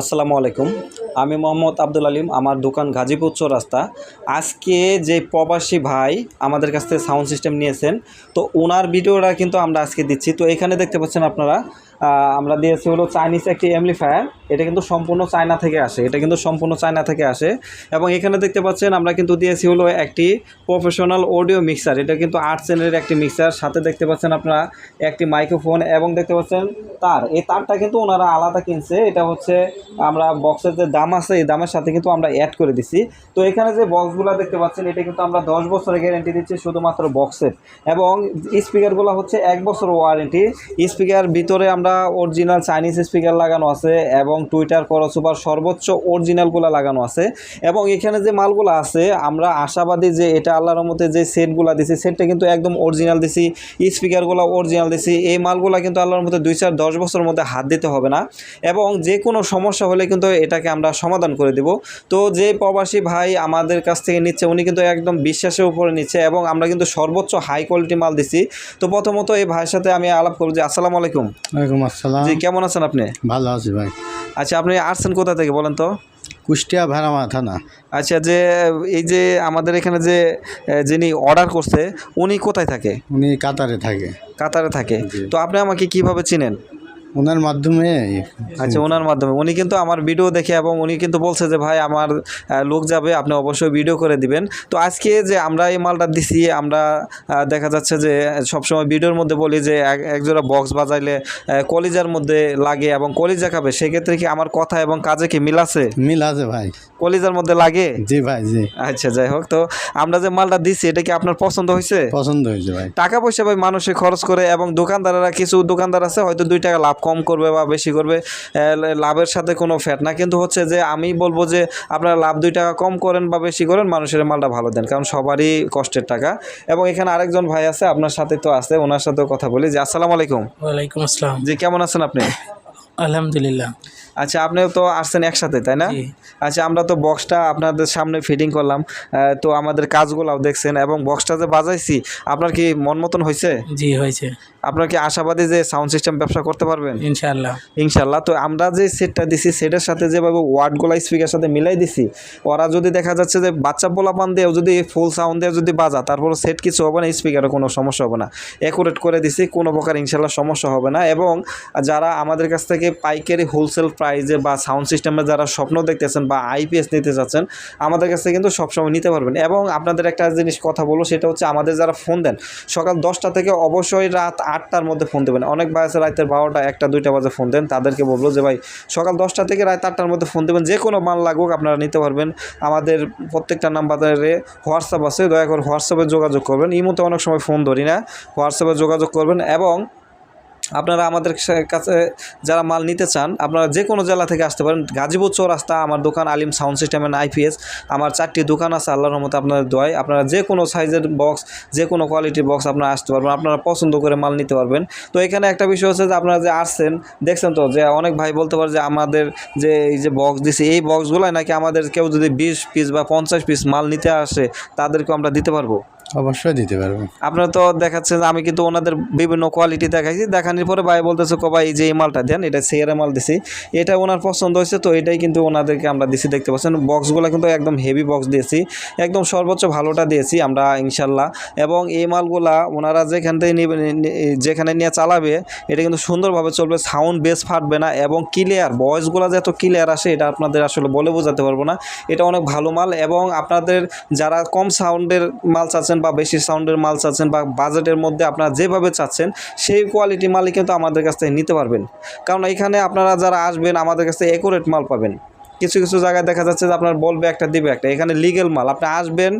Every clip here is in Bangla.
আসসালামু আলাইকুম। আমি মোহাম্মদ আব্দুল আলিম, আমার দোকান গাজীপুর চৌরাস্তা। আজকে যে প্রবাসী ভাই আমাদের কাছ থেকে সাউন্ড সিস্টেম নিয়েছেন, তো ওনার ভিডিওটা কিন্তু আমরা আজকে দিচ্ছি। তো এখানে দেখতে পাচ্ছেন আপনারা আমরা দিয়েছি হলো চাইনিজ একটি এমলিফায়ার এটা কিন্তু সম্পূর্ণ চায়না থেকে আসে। এটা কিন্তু সম্পূর্ণ চায়না থেকে আসে। এবং এখানে দেখতে পাচ্ছেন আমরা কিন্তু দিয়েছি হলো একটি প্রফেশনাল অডিও মিক্সার এটা কিন্তু আট চ্যানেলের একটি মিক্সার সাথে দেখতে পাচ্ছেন আপনারা একটি মাইক্রোফোন এবং দেখতে পাচ্ছেন তার। এই তারটা কিন্তু ওনারা আলাদা কিনছে। এটা হচ্ছে আমরা বক্সের যে দাম আছে। এই দামের সাথে কিন্তু আমরা অ্যাড করে দিছি। তো এখানে যে বক্সগুলো দেখতে পাচ্ছেন, এটা কিন্তু আমরা দশ বছরের গ্যারেন্টি দিচ্ছি শুধুমাত্র বক্সের এবং স্পিকারগুলো হচ্ছে এক বছর ওয়ারেন্টি স্পিকার ভিতরে আমরা অরিজিনাল চাইনিজ স্পিকার লাগানো আছে এবং টুইটার করসুপার সর্বোচ্চ অরিজিনালগুলো লাগানো আছে। এবং এখানে যে মালগুলো আছে, আমরা আশাবাদী যে এটা আল্লাহর মধ্যে যে সেটগুলো দিছি সেটটা কিন্তু একদম অরিজিনাল দিছি স্পিকারগুলো অরিজিনাল দিছি, এই মালগুলো কিন্তু আল্লাহর মধ্যে দুই চার দশ বছরের মধ্যে হাত দিতে হবে না। এবং যে কোনো সমস্যা হলে কিন্তু এটাকে আমরা সমাধান করে দেব। তো যে প্রবাসী ভাই আমাদের কাছ থেকে নিচ্ছে, উনি কিন্তু একদম বিশ্বাসের উপরে নিচ্ছে এবং আমরা কিন্তু সর্বোচ্চ হাই কোয়ালিটি মাল দিছি। তো প্রথমত এই ভাইয়ের সাথে আমি আলাপ করব যে, আসসালামু আলাইকুম। ওয়ালাইকুম আসসালাম। জি কেমন আছেন আপনি? ভালো আছি ভাই। আচ্ছা আপনি আসছেন কোথা থেকে বলেন তো? কুষ্টিয়া ভেড়ামা থানা। আচ্ছা যে এই যে আমাদের এখানে যে যিনি অর্ডার করছে উনি কোথায় থাকে? উনি কাতারে থাকে। কাতারে থাকে। তো আপনি আমাকে কীভাবে চিনেন? ওনার মাধ্যমে আচ্ছা ওনার মাধ্যমে। উনি কিন্তু আমার ভিডিও দেখে এবং উনি কিন্তু বলছে যে ভাই আমার লোক যাবে আপনি অবশ্যই ভিডিও করে দিবেন। তো আজকে যে আমরা এই মালটা দিছি আমরা দেখা যাচ্ছে যে সবসময় ভিডিওর মধ্যে বলি যে এক- একজোড়া বক্স বাজাইলে কলিজার মধ্যে লাগে এবং কলিজা খাবে। সেক্ষেত্রে কি আমার কথা এবং কাজে কি মিল আছে? মিল আছে ভাই। কলিজার মধ্যে লাগে? জি ভাই জি। আচ্ছা যাই হোক। তো আমরা যে মালটা দিছি এটা কি আপনার পছন্দ হয়েছে? পছন্দ হয়েছে ভাই। টাকা পয়সা ভাই মানুষে খরচ করে এবং দোকানদারেরা কিছু দোকানদার আছে হয়তো দুই টাকা লাভ কম করবে বা বেশি করবে লাভের সাথে কোনো ফ্যাট না। কিন্তু হচ্ছে যে আমি বলব যে আপনারা লাভ দুই টাকা কম করেন বা বেশি করেন মানুষের মালটা ভালো দেন কারণ সবারই কষ্টের টাকা। এবং এখানে আরেকজন ভাই আছে আপনার সাথে তো আছে ওনার সাথেও কথা বলি। যে আসসালামু আলাইকুম। ওয়ালাইকুম আসসালাম। জি কেমন আছেন আপনি? আলহামদুলিল্লাহ। আচ্ছা আপনিও তো আসছেন একসাথে তাই না? আচ্ছা আমরা তো বক্সটা আপনাদের সামনে ফিটিং করলাম। তো আমাদের কাজগুলাও দেখছেন এবং বক্সটা যে বাজাইছি আপনার কি মন মতন হয়েছে জি হয়েছে। আপনার কি আশাবাদী যে সাউন্ড সিস্টেম ব্যবসা করতে পারবেন? ইনশাআল্লাহ। ইনশাল্লাহ তো আমরা যে সেটটা দিছি সেটার সাথে যেভাবে ওয়ার্ডগুলো স্পিকার সাথে মিলাই দিছি ওরা যদি দেখা যাচ্ছে যে বাচ্চা পোলাপান দিয়েও যদি ফুল সাউন্ড দিয়ে যদি বাজা তারপরে সেট কিছু হবে না স্পিকারে কোনো সমস্যা হবে না। অ্যাকুরেট করে দিছি কোনো প্রকার ইনশাল্লাহ সমস্যা হবে না এবং যারা আমাদের কাছ থেকে পাইকারি হোলসেল প্রাইজে বা সাউন্ড সিস্টেমে যারা স্বপ্ন দেখতেছেন বা আইপিএস নিতে চাচ্ছেন আমাদের কাছ থেকে কিন্তু সবসময় নিতে পারবেন। এবং আপনাদের একটা জিনিস কথা বলো সেটা হচ্ছে আমাদের যারা ফোন দেন, সকাল দশটা থেকে অবশ্যই রাত আটটার মধ্যে ফোন দেবেন। অনেক আছে রাতের বারোটা একটা, দুইটা বাজে ফোন দেন, তাদেরকে বলব যে, ভাই, সকাল দশটা থেকে রাত আটটার মধ্যে ফোন দেবেন। যে কোনো মাল লাগুক, আপনারা নিতে পারবেন। আমাদের প্রত্যেকটা নাম্বারে হোয়াটসঅ্যাপ আছে, দয়া করে হোয়াটসঅ্যাপে যোগাযোগ করবেন। এই মতো অনেক সময় ফোন ধরি না হোয়াটসঅ্যাপে যোগাযোগ করবেন এবং আপনারা আমাদের কাছে যারা মাল নিতে চান, আপনারা যে কোনো জেলা থেকে আসতে পারেন। গাজীপুর চৌরাস্তা, আমার দোকান Alim sound system and IPS, আমার চারটি দোকান আছে, আল্লাহর রহমতে আপনাদের দোয়ায়। আপনারা যে কোনো সাইজের বক্স যে কোনো কোয়ালিটির বক্স আপনারা আসতে পারবেন, আপনারা পছন্দ করে মাল নিতে পারবেন। তো এখানে একটা বিষয় হচ্ছে যে আপনারা যে আসছেন, দেখছেন তো যে অনেক ভাই বলতে পারে যে আমাদের যে এই যে বক্স দিছি, এই বক্সগুলোই নাকি আমাদের কেউ যদি বিশ পিস বা পঞ্চাশ পিস মাল নিতে আসে তাদেরকে আমরা দিতে পারব? অবশ্যই দিতে পারব। আপনারা তো দেখাচ্ছেন আমি কিন্তু ওনাদের বিভিন্ন কোয়ালিটি দেখাইছি। দেখানোর পরে ভাই বলতেছে, কো ভাই যে এই মালটা দেন, এটা সিয়ারে মাল দিছি। এটা ওনার পছন্দ হয়েছে, তো এটাই কিন্তু ওনাদেরকে আমরা দিছি, দেখতে পাচ্ছেন। বক্সগুলো কিন্তু একদম হেভি বক্স দিয়েছি। একদম সর্বোচ্চ ভালোটা দিয়েছি আমরা, ইনশাল্লাহ। এবং এই মালগুলা ওনারা যেখান থেকে যেখানে নিয়ে চালাবে, এটা কিন্তু সুন্দরভাবে চলবে সাউন্ড বেস ফাটবে না এবং ক্লিয়ার ভয়েসগুলো যে এত ক্লিয়ার আসে, এটা আপনাদের আসলে বলে বোঝাতে পারব না। এটা অনেক ভালো মাল এবং আপনাদের যারা কম সাউন্ডের মাল চাচ্ছেন বা বেশি সাউন্ডের মাল চাচ্ছেন বা বাজেটের মধ্যে আপনারা যেভাবে চাচ্ছেন, সেই কোয়ালিটি মালই কিন্তু আমাদের কাছ থেকে নিতে পারবেন। কারণ এখানে আপনারা যারা আসবেন, আমাদের কাছ থেকে একোরেট মাল পাবেন। কিছু কিছু জায়গায় দেখা যাচ্ছে যে আপনার বলবে একটা দিবে একটা। এখানে লিগেল মাল। আপনি আসবেন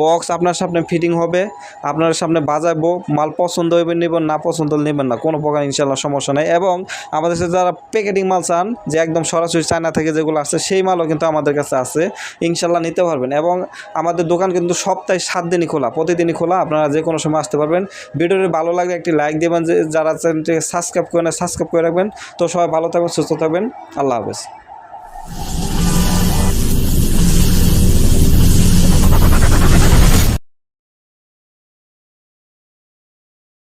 বক্স আপনার সামনে ফিটিং হবে, আপনার সামনে বাজাবো, মাল পছন্দ হইবে, নেবেন, না পছন্দ নেবেন না, কোনো প্রকার ইনশাল্লাহ সমস্যা নেই। এবং আমাদের সাথে যারা প্যাকেটিং মাল চান, যে একদম সরাসরি চায়না থেকে যেগুলো আসছে, সেই মালও কিন্তু আমাদের কাছে আছে। ইনশাল্লাহ নিতে পারবেন। এবং আমাদের দোকান কিন্তু সপ্তাহে সাত দিনই খোলা, প্রতিদিনই খোলা। আপনারা যে কোনো সময় আসতে পারবেন। ভিডিওটি ভালো লাগলে একটি লাইক দেবেন, যে যারা চ্যানেলটি সাবস্ক্রাইব করে না সাবস্ক্রাইব করে রাখবেন। তো সবাই ভালো থাকবেন, সুস্থ থাকবেন। আল্লাহ হাফেজ।